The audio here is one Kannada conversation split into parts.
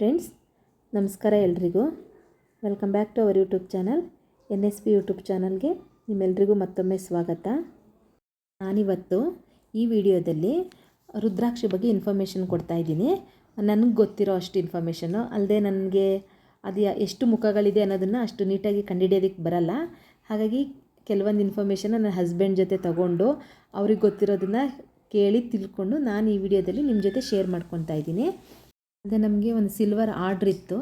ಫ್ರೆಂಡ್ಸ್, ನಮಸ್ಕಾರ ಎಲ್ರಿಗೂ. Welcome back to our YouTube channel, N S P YouTube ಚಾನಲ್ಗೆ ನಿಮ್ಮೆಲ್ರಿಗೂ ಮತ್ತೊಮ್ಮೆ ಸ್ವಾಗತ. ನಾನಿವತ್ತು ಈ ವಿಡಿಯೋದಲ್ಲಿ ರುದ್ರಾಕ್ಷಿ ಬಗ್ಗೆ ಇನ್ಫಾರ್ಮೇಷನ್ ಕೊಡ್ತಾ ಇದ್ದೀನಿ. ನನಗೆ ಗೊತ್ತಿರೋ ಅಷ್ಟು ಇನ್ಫಾರ್ಮೇಷನ್ನು ಅಲ್ಲದೆ ನನಗೆ ಅದು ಎಷ್ಟು ಮುಖಗಳಿದೆ ಅನ್ನೋದನ್ನು ಅಷ್ಟು ನೀಟಾಗಿ ಕಂಡುಹಿಡಿಯೋದಕ್ಕೆ ಬರಲ್ಲ. ಹಾಗಾಗಿ ಕೆಲವೊಂದು ಇನ್ಫಾರ್ಮೇಷನ್ನ ನನ್ನ ಹಸ್ಬೆಂಡ್ ಜೊತೆ ತಗೊಂಡು ಅವ್ರಿಗೆ ಗೊತ್ತಿರೋದನ್ನು ಕೇಳಿ ತಿಳ್ಕೊಂಡು ನಾನು ಈ ವಿಡಿಯೋದಲ್ಲಿ ನಿಮ್ಮ ಜೊತೆ ಶೇರ್ ಮಾಡ್ಕೊತಾ ಇದ್ದೀನಿ. ಅದೇ ನಮಗೆ ಒಂದು ಸಿಲ್ವರ್ ಆರ್ಡ್ರ್ ಇತ್ತು.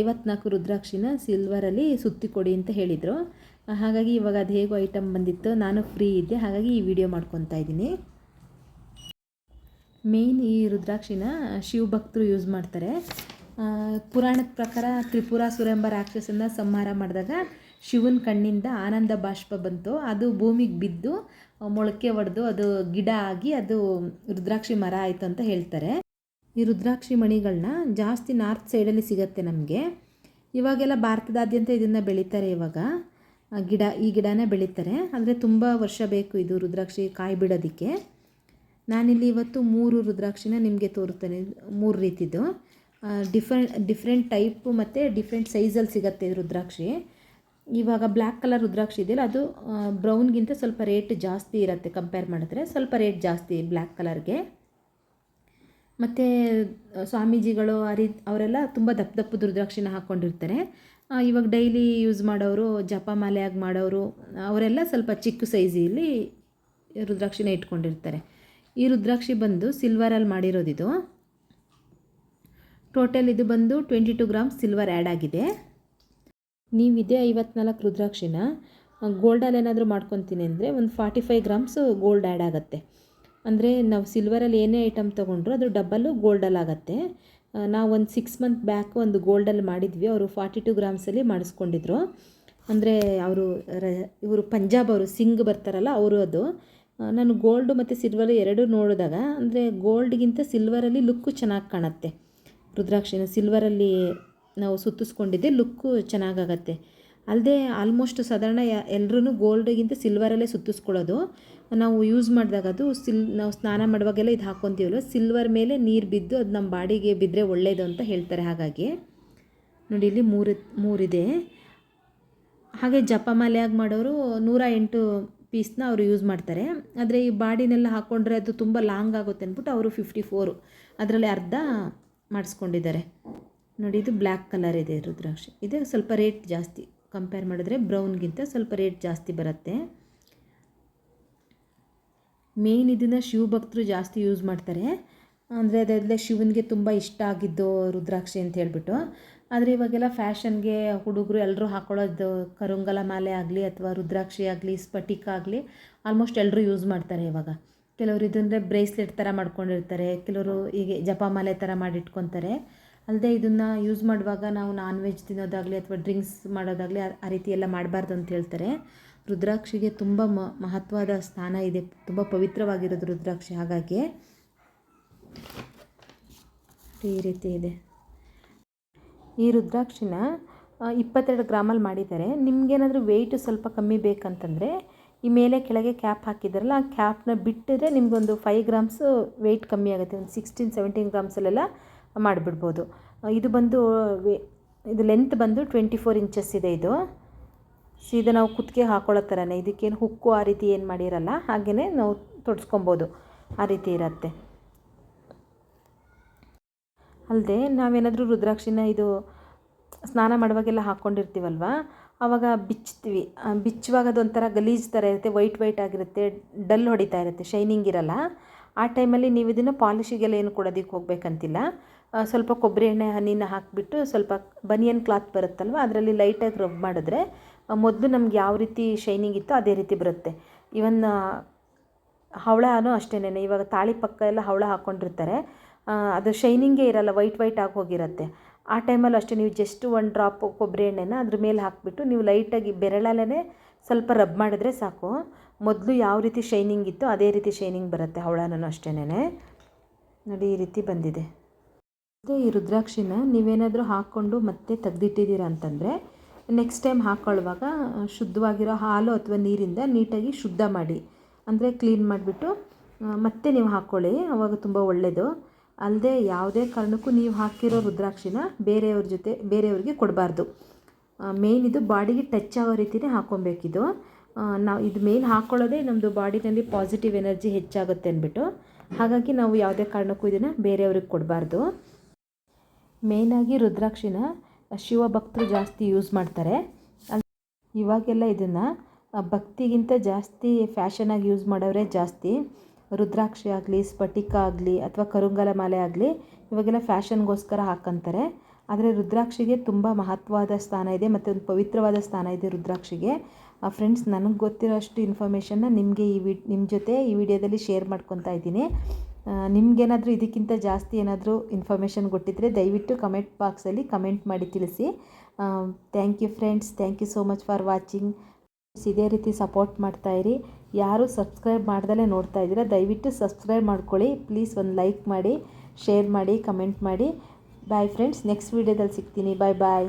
ಐವತ್ನಾಲ್ಕು ರುದ್ರಾಕ್ಷಿನ ಸಿಲ್ವರಲ್ಲಿ ಸುತ್ತಿ ಕೊಡಿ ಅಂತ ಹೇಳಿದರು. ಹಾಗಾಗಿ ಇವಾಗ ಅದು ಹೇಗೋ ಐಟಮ್ ಬಂದಿತ್ತು, ನಾನು ಫ್ರೀ ಇದ್ದೆ, ಹಾಗಾಗಿ ಈ ವಿಡಿಯೋ ಮಾಡ್ಕೊತಾ ಇದ್ದೀನಿ. ಮೇಯ್ನ್ ಈ ರುದ್ರಾಕ್ಷಿನ ಶಿವಭಕ್ತರು ಯೂಸ್ ಮಾಡ್ತಾರೆ. ಪುರಾಣದ ಪ್ರಕಾರ ತ್ರಿಪುರಾಸುರ ಎಂಬ ರಾಕ್ಷಸನ ಸಂಹಾರ ಮಾಡಿದಾಗ ಶಿವನ ಕಣ್ಣಿಂದ ಆನಂದ ಬಾಷ್ಪ ಬಂತು. ಅದು ಭೂಮಿಗೆ ಬಿದ್ದು ಮೊಳಕೆ ಒಡೆದು ಅದು ಗಿಡ ಆಗಿ ಅದು ರುದ್ರಾಕ್ಷಿ ಮರ ಆಯಿತು ಅಂತ ಹೇಳ್ತಾರೆ. ಈ ರುದ್ರಾಕ್ಷಿ ಮಣಿಗಳನ್ನ ಜಾಸ್ತಿ ನಾರ್ತ್ ಸೈಡಲ್ಲಿ ಸಿಗತ್ತೆ ನಮಗೆ. ಇವಾಗೆಲ್ಲ ಭಾರತದಾದ್ಯಂತ ಇದನ್ನು ಬೆಳೀತಾರೆ ಇವಾಗ. ಗಿಡ, ಈ ಗಿಡನೇ ಬೆಳೀತಾರೆ. ಅಂದರೆ ತುಂಬ ವರ್ಷ ಬೇಕು ಇದು ರುದ್ರಾಕ್ಷಿ ಕಾಯಿ ಬಿಡೋದಕ್ಕೆ. ನಾನಿಲ್ಲಿ ಇವತ್ತು ಮೂರು ರುದ್ರಾಕ್ಷಿನ ನಿಮಗೆ ತೋರುತ್ತೇನೆ, ಮೂರು ರೀತಿದು. ಡಿಫ್ರೆಂಟ್ ಡಿಫ್ರೆಂಟ್ ಟೈಪು ಮತ್ತು ಡಿಫ್ರೆಂಟ್ ಸೈಜಲ್ಲಿ ಸಿಗುತ್ತೆ ರುದ್ರಾಕ್ಷಿ. ಇವಾಗ ಬ್ಲ್ಯಾಕ್ ಕಲರ್ ರುದ್ರಾಕ್ಷಿ ಇದೆಯಲ್ಲ, ಅದು ಬ್ರೌನ್ಗಿಂತ ಸ್ವಲ್ಪ ರೇಟ್ ಜಾಸ್ತಿ ಇರುತ್ತೆ ಕಂಪೇರ್ ಮಾಡಿದ್ರೆ. ಸ್ವಲ್ಪ ರೇಟ್ ಜಾಸ್ತಿ ಬ್ಲ್ಯಾಕ್ ಕಲರ್ಗೆ ಮತ್ತು ಸ್ವಾಮೀಜಿಗಳು ಆ ಅವರೆಲ್ಲ ತುಂಬ ದಪ್ಪ ದಪ್ಪ ರುದ್ರಾಕ್ಷಿನ ಹಾಕ್ಕೊಂಡಿರ್ತಾರೆ ಇವಾಗ ಡೈಲಿ ಯೂಸ್ ಮಾಡೋರು ಜಪಮಾಲೆಯಾಗಿ ಮಾಡೋರು, ಅವರೆಲ್ಲ ಸ್ವಲ್ಪ ಚಿಕ್ಕ ಸೈಜಲ್ಲಿ ರುದ್ರಾಕ್ಷಿನ ಇಟ್ಕೊಂಡಿರ್ತಾರೆ. ಈ ರುದ್ರಾಕ್ಷಿ ಬಂದು ಸಿಲ್ವರಲ್ಲಿ ಮಾಡಿರೋದಿದು. ಟೋಟಲ್ ಇದು ಬಂದು twenty two grams silver add ಆಗಿದೆ. ನೀವಿದೆ ಐವತ್ನಾಲ್ಕು ರುದ್ರಾಕ್ಷಿನ ಗೋಲ್ಡಲ್ಲಿ ಏನಾದರೂ ಮಾಡ್ಕೊತೀನಿ ಅಂದರೆ ಒಂದು forty five grams gold add ಆಗುತ್ತೆ. ಅಂದರೆ ನಾವು ಸಿಲ್ವರಲ್ಲಿ ಏನೇ ಐಟಮ್ ತೊಗೊಂಡ್ರು ಅದು ಡಬ್ಬಲ್ಲು ಗೋಲ್ಡಲ್ಲಿ ಆಗುತ್ತೆ. ಆ, ನಾವು ಒಂದು ಸಿಕ್ಸ್ ಮಂತ್ ಬ್ಯಾಕ್ ಒಂದು ಗೋಲ್ಡಲ್ಲಿ ಮಾಡಿದ್ವಿ ಅವರು ಫಾರ್ಟಿ ಟು ಗ್ರಾಮ್ಸಲ್ಲಿ ಮಾಡಿಸ್ಕೊಂಡಿದ್ರು. ಅಂದರೆ ಅವರು ಇವರು ಪಂಜಾಬ್ ಅವರು ಸಿಂಗ್ ಬರ್ತಾರಲ್ಲ ಅವರು ಅದು. ನಾನು ಗೋಲ್ಡು ಮತ್ತು ಸಿಲ್ವರ್ ಎರಡೂ ನೋಡಿದಾಗ ಅಂದರೆ ಗೋಲ್ಡ್ಗಿಂತ ಸಿಲ್ವರಲ್ಲಿ ಲುಕ್ಕು ಚೆನ್ನಾಗಿ ಕಾಣುತ್ತೆ. ರುದ್ರಾಕ್ಷಿನ ಸಿಲ್ವರಲ್ಲಿ ನಾವು ಸುತ್ತಿಸ್ಕೊಂಡಿದ್ದೆ ಲುಕ್ಕು ಚೆನ್ನಾಗಾಗತ್ತೆ ಅಲ್ಲದೆ ಆಲ್ಮೋಸ್ಟ್ ಸಾಧಾರಣ ಎಲ್ಲರೂ ಗೋಲ್ಡ್ಗಿಂತ ಸಿಲ್ವರಲ್ಲೇ ಸುತ್ತಿಸ್ಕೊಳ್ಳೋದು. ನಾವು ಯೂಸ್ ಮಾಡಿದಾಗ ಅದು ಸಿಲ್ ನಾವು ಸ್ನಾನ ಮಾಡುವಾಗೆಲ್ಲ ಇದು ಹಾಕ್ಕೊತೀವಲ್ವ ಸಿಲ್ವರ್ ಮೇಲೆ ನೀರು ಬಿದ್ದು ಅದು ನಮ್ಮ ಬಾಡಿಗೆ ಬಿದ್ದರೆ ಒಳ್ಳೆಯದು ಅಂತ ಹೇಳ್ತಾರೆ ಹಾಗಾಗಿ. ನೋಡಿ ಇಲ್ಲಿ ಮೂರು, ಮೂರಿದೆ. ಹಾಗೆ ಜಪಮಾಲೆಯಾಗಿ ಮಾಡೋರು ನೂರ ಎಂಟು ಪೀಸ್ನ ಅವರು ಯೂಸ್ ಮಾಡ್ತಾರೆ. ಆದರೆ ಈ ಬಾಡಿನೆಲ್ಲ ಹಾಕ್ಕೊಂಡ್ರೆ ಅದು ತುಂಬ ಲಾಂಗ್ ಆಗುತ್ತೆ ಅಂದ್ಬಿಟ್ಟು ಅವರು ಫಿಫ್ಟಿ ಫೋರು ಅದರಲ್ಲಿ ಅರ್ಧ ಮಾಡಿಸ್ಕೊಂಡಿದ್ದಾರೆ. ನೋಡಿ ಇದು ಬ್ಲ್ಯಾಕ್ ಕಲರ್ ಇದೆ ರುದ್ರಾಕ್ಷಿ. ಇದೆ ಸ್ವಲ್ಪ ರೇಟ್ ಜಾಸ್ತಿ. ಕಂಪೇರ್ ಮಾಡಿದ್ರೆ ಬ್ರೌನ್ಗಿಂತ ಸ್ವಲ್ಪ ರೇಟ್ ಜಾಸ್ತಿ ಬರುತ್ತೆ. ಮೇಯ್ನ್ ಇದನ್ನು ಶಿವಭಕ್ತರು ಜಾಸ್ತಿ ಯೂಸ್ ಮಾಡ್ತಾರೆ. ಅಂದರೆ ಅದೆಲ್ಲ ಶಿವನಿಗೆ ತುಂಬ ಇಷ್ಟ ಆಗಿದ್ದು ರುದ್ರಾಕ್ಷಿ ಅಂತ ಹೇಳ್ಬಿಟ್ಟು. ಆದರೆ ಇವಾಗೆಲ್ಲ ಫ್ಯಾಷನ್ಗೆ ಹುಡುಗರು ಎಲ್ಲರೂ ಹಾಕೊಳ್ಳೋದು ಕರುಂಗಲ ಮಾಲೆ ಆಗಲಿ ಅಥವಾ ರುದ್ರಾಕ್ಷಿ ಆಗಲಿ, ಸ್ಫಟಿಕ ಆಗಲಿ ಆಲ್ಮೋಸ್ಟ್ ಎಲ್ಲರೂ ಯೂಸ್ ಮಾಡ್ತಾರೆ ಇವಾಗ. ಕೆಲವರು ಇದನ್ನೇ ಬ್ರೇಸ್ಲೆಟ್ ಥರ ಮಾಡ್ಕೊಂಡಿರ್ತಾರೆ, ಕೆಲವರು ಹೀಗೆ ಜಪಮಾಲೆ ಥರ ಮಾಡಿಟ್ಕೊತಾರೆ. ಅಲ್ಲದೆ ಇದನ್ನು ಯೂಸ್ ಮಾಡುವಾಗ ನಾವು ನಾನ್ ವೆಜ್ ತಿನ್ನೋದಾಗಲಿ ಅಥವಾ ಡ್ರಿಂಕ್ಸ್ ಮಾಡೋದಾಗಲಿ ಆ- ರೀತಿ ಎಲ್ಲ ಮಾಡಬಾರ್ದು ಅಂತ ಹೇಳ್ತಾರೆ. ರುದ್ರಾಕ್ಷಿಗೆ ತುಂಬ ಮಹತ್ವದ ಸ್ಥಾನ ಇದೆ. ತುಂಬ ಪವಿತ್ರವಾಗಿರೋದು ರುದ್ರಾಕ್ಷಿ, ಹಾಗಾಗಿ ಈ ರೀತಿ ಇದೆ. ಈ ರುದ್ರಾಕ್ಷಿನ ಇಪ್ಪತ್ತೆರಡು ಗ್ರಾಮಲ್ಲಿ ಮಾಡಿದ್ದಾರೆ. ನಿಮಗೇನಾದರೂ ವೆಯ್ಟು ಸ್ವಲ್ಪ ಕಮ್ಮಿ ಬೇಕಂತಂದರೆ ಈ ಮೇಲೆ ಕೆಳಗೆ ಕ್ಯಾಪ್ ಹಾಕಿದ್ದಾರಲ್ಲ ಆ ಕ್ಯಾಪ್ನ ಬಿಟ್ಟಿದ್ರೆ ನಿಮಗೊಂದು ಫೈವ್ ಗ್ರಾಮ್ಸು ವೆಯ್ಟ್ ಕಮ್ಮಿ ಆಗುತ್ತೆ. ಒಂದು ಸಿಕ್ಸ್ಟೀನ್ ಸೆವೆಂಟೀನ್ ಗ್ರಾಮ್ಸಲ್ಲೆಲ್ಲ ಮಾಡಿಬಿಡ್ಬೋದು. ಇದು ಬಂದು ಇದು ಲೆಂತ್ ಬಂದು ಟ್ವೆಂಟಿ ಫೋರ್ ಇಂಚಸ್ ಇದೆ. ಇದು ಸೀದಾ ನಾವು ಕುತ್ತಿಗೆ ಹಾಕೊಳ್ಳೋ ಥರನೇ, ಇದಕ್ಕೇನು ಹುಕ್ಕು ಆ ರೀತಿ ಏನು ಮಾಡಿರಲ್ಲ ಹಾಗೆಯೇ ನಾವು ತೊಡ್ಸ್ಕೊಬೋದು. ಆ ರೀತಿ ಇರುತ್ತೆ. ಅಲ್ಲದೆ ನಾವೇನಾದರೂ ರುದ್ರಾಕ್ಷಿನ ಇದು ಸ್ನಾನ ಮಾಡುವಾಗೆಲ್ಲ ಹಾಕ್ಕೊಂಡಿರ್ತೀವಲ್ವ ಆವಾಗ ಬಿಚ್ತೀವಿ. ಬಿಚ್ಚುವಾಗ ಬಿಚ್ಚುವಾಗ ಅದೊಂಥರ ಗಲೀಜು ಥರ ಇರುತ್ತೆ ವೈಟ್ ವೈಟ್ ಆಗಿರುತ್ತೆ, ಡಲ್ ಹೊಡಿತಾ ಇರುತ್ತೆ ಶೈನಿಂಗ್ ಇರಲ್ಲ. ಆ ಟೈಮಲ್ಲಿ ನೀವು ಇದನ್ನು ಪಾಲಿಶಿಗೆಲ್ಲ ಏನು ಕೊಡೋದಕ್ಕೆ ಹೋಗ್ಬೇಕಂತಿಲ್ಲ. ಸ್ವಲ್ಪ ಕೊಬ್ಬರಿ ಎಣ್ಣೆ, ಹನಿನ ಹಾಕಿಬಿಟ್ಟು ಸ್ವಲ್ಪ ಬನಿಯನ್ ಕ್ಲಾತ್ ಬರುತ್ತಲ್ವ, ಅದರಲ್ಲಿ ಲೈಟಾಗಿ ರಬ್ ಮಾಡಿದ್ರೆ ಮೊದಲು ನಮ್ಗೆ ಯಾವ ರೀತಿ ಶೈನಿಂಗ್ ಇತ್ತೋ ಅದೇ ರೀತಿ ಬರುತ್ತೆ. ಇವನ್ ಹವಳನೂ ಅಷ್ಟೇನೆ ಇವಾಗ ತಾಳಿ ಪಕ್ಕ ಎಲ್ಲ ಹವಳ ಹಾಕ್ಕೊಂಡಿರ್ತಾರೆ ಅದು ಶೈನಿಂಗೇ ಇರಲ್ಲ ವೈಟ್ ವೈಟ್ ಆಗಿ ಹೋಗಿರುತ್ತೆ. ಆ ಟೈಮಲ್ಲಿ ಅಷ್ಟೇ, ನೀವು ಜಸ್ಟ್ ಒಂದು ಡ್ರಾಪ್ ಕೊಬ್ಬರಿ ಎಣ್ಣೆನ ಅದ್ರ ಮೇಲೆ ಹಾಕಿಬಿಟ್ಟು, ನೀವು ಲೈಟಾಗಿ ಬೆರಳಲ್ಲೇ ಸ್ವಲ್ಪ ರಬ್ ಮಾಡಿದ್ರೆ ಸಾಕು. ಮೊದಲು ಯಾವ ರೀತಿ ಶೈನಿಂಗ್ ಇತ್ತು ಅದೇ ರೀತಿ ಶೈನಿಂಗ್ ಬರುತ್ತೆ ಹವಳನೂ ಅಷ್ಟೇನೆ ನೋಡಿ, ಈ ರೀತಿ ಬಂದಿದೆ. ಅದೇ ಈ ರುದ್ರಾಕ್ಷಿನ ನೀವೇನಾದರೂ ಹಾಕ್ಕೊಂಡು ಮತ್ತೆ ತೆಗ್ದಿಟ್ಟಿದ್ದೀರ ಅಂತಂದರೆ ನೆಕ್ಸ್ಟ್ ಟೈಮ್ ಹಾಕ್ಕೊಳ್ಳುವಾಗ ಶುದ್ಧವಾಗಿರೋ ಹಾಲು ಅಥವಾ ನೀರಿಂದ ನೀಟಾಗಿ ಶುದ್ಧ ಮಾಡಿ. ಅಂದರೆ ಕ್ಲೀನ್ ಮಾಡಿಬಿಟ್ಟು ಮತ್ತೆ ನೀವು ಹಾಕ್ಕೊಳ್ಳಿ ಆವಾಗ ತುಂಬ ಒಳ್ಳೆಯದು ಅಲ್ಲದೆ ಯಾವುದೇ ಕಾರಣಕ್ಕೂ ನೀವು ಹಾಕಿರೋ ರುದ್ರಾಕ್ಷಿನ ಬೇರೆಯವ್ರ ಜೊತೆ, ಬೇರೆಯವ್ರಿಗೆ ಕೊಡಬಾರ್ದು. ಮೇಯ್ನ್ ಇದು ಬಾಡಿಗೆ ಟಚ್ ಆಗೋ ರೀತಿಯೇ ಹಾಕ್ಕೊಬೇಕಿದು. ನಾವು ಇದು ಮೇಯ್ನ್ ಹಾಕ್ಕೊಳ್ಳೋದೇ ನಮ್ಮದು ಬಾಡಿನಲ್ಲಿ ಪಾಸಿಟಿವ್ ಎನರ್ಜಿ ಹೆಚ್ಚಾಗುತ್ತೆ ಅಂದ್ಬಿಟ್ಟು. ಹಾಗಾಗಿ ನಾವು ಯಾವುದೇ ಕಾರಣಕ್ಕೂ ಇದನ್ನು ಬೇರೆಯವ್ರಿಗೆ ಕೊಡಬಾರ್ದು. ಮೇಯ್ನಾಗಿ ರುದ್ರಾಕ್ಷಿನ ಶಿವ ಭಕ್ತರು ಜಾಸ್ತಿ ಯೂಸ್ ಮಾಡ್ತಾರೆ. ಇವಾಗೆಲ್ಲ ಇದನ್ನು ಭಕ್ತಿಗಿಂತ ಜಾಸ್ತಿ ಫ್ಯಾಷನಾಗಿ ಯೂಸ್ ಮಾಡೋರೇ ಜಾಸ್ತಿ. ರುದ್ರಾಕ್ಷಿ ಆಗಲಿ, ಸ್ಫಟಿಕ ಆಗಲಿ ಅಥವಾ ಕರುಂಗಲ ಮಾಲೆ ಆಗಲಿ ಇವಾಗೆಲ್ಲ ಫ್ಯಾಷನ್ಗೋಸ್ಕರ ಹಾಕ್ಕಂತಾರೆ ಆದರೆ ರುದ್ರಾಕ್ಷಿಗೆ ತುಂಬ ಮಹತ್ವವಾದ ಸ್ಥಾನ ಇದೆ ಮತ್ತು ಒಂದು ಪವಿತ್ರವಾದ ಸ್ಥಾನ ಇದೆ ರುದ್ರಾಕ್ಷಿಗೆ. ಫ್ರೆಂಡ್ಸ್ ನನಗೆ ಗೊತ್ತಿರೋಷ್ಟು ಇನ್ಫಾರ್ಮೇಷನ್ನ ನಿಮಗೆ ಈ ವಿ ನಿಮ್ಮ ಜೊತೆ ಈ ವಿಡಿಯೋದಲ್ಲಿ ಶೇರ್ ಮಾಡ್ಕೊತಾ ಇದ್ದೀನಿ. ನಿಮಗೇನಾದರೂ ಇದಕ್ಕಿಂತ ಜಾಸ್ತಿ ಏನಾದರೂ ಇನ್ಫಾರ್ಮೇಷನ್ ಗೊತ್ತಿದ್ದರೆ ದಯವಿಟ್ಟು ಕಮೆಂಟ್ ಬಾಕ್ಸಲ್ಲಿ ಕಮೆಂಟ್ ಮಾಡಿ ತಿಳಿಸಿ. Thank you friends thank you so much for watching ಇದೇ ರೀತಿ ಸಪೋರ್ಟ್ ಮಾಡ್ತಾಯಿರಿ ಯಾರು ಸಬ್ಸ್ಕ್ರೈಬ್ ಮಾಡ್ದಲೇ ನೋಡ್ತಾ ಇದ್ದೀರಾ, ದಯವಿಟ್ಟು ಸಬ್ಸ್ಕ್ರೈಬ್ ಮಾಡ್ಕೊಳ್ಳಿ. ಪ್ಲೀಸ್ ಒಂದು ಲೈಕ್ ಮಾಡಿ ಶೇರ್ ಮಾಡಿ ಕಮೆಂಟ್ ಮಾಡಿ. ಬಾಯ್ ಫ್ರೆಂಡ್ಸ್ ನೆಕ್ಸ್ಟ್ ವೀಡಿಯೋದಲ್ಲಿ ಸಿಗ್ತೀನಿ. ಬಾಯ್ ಬಾಯ್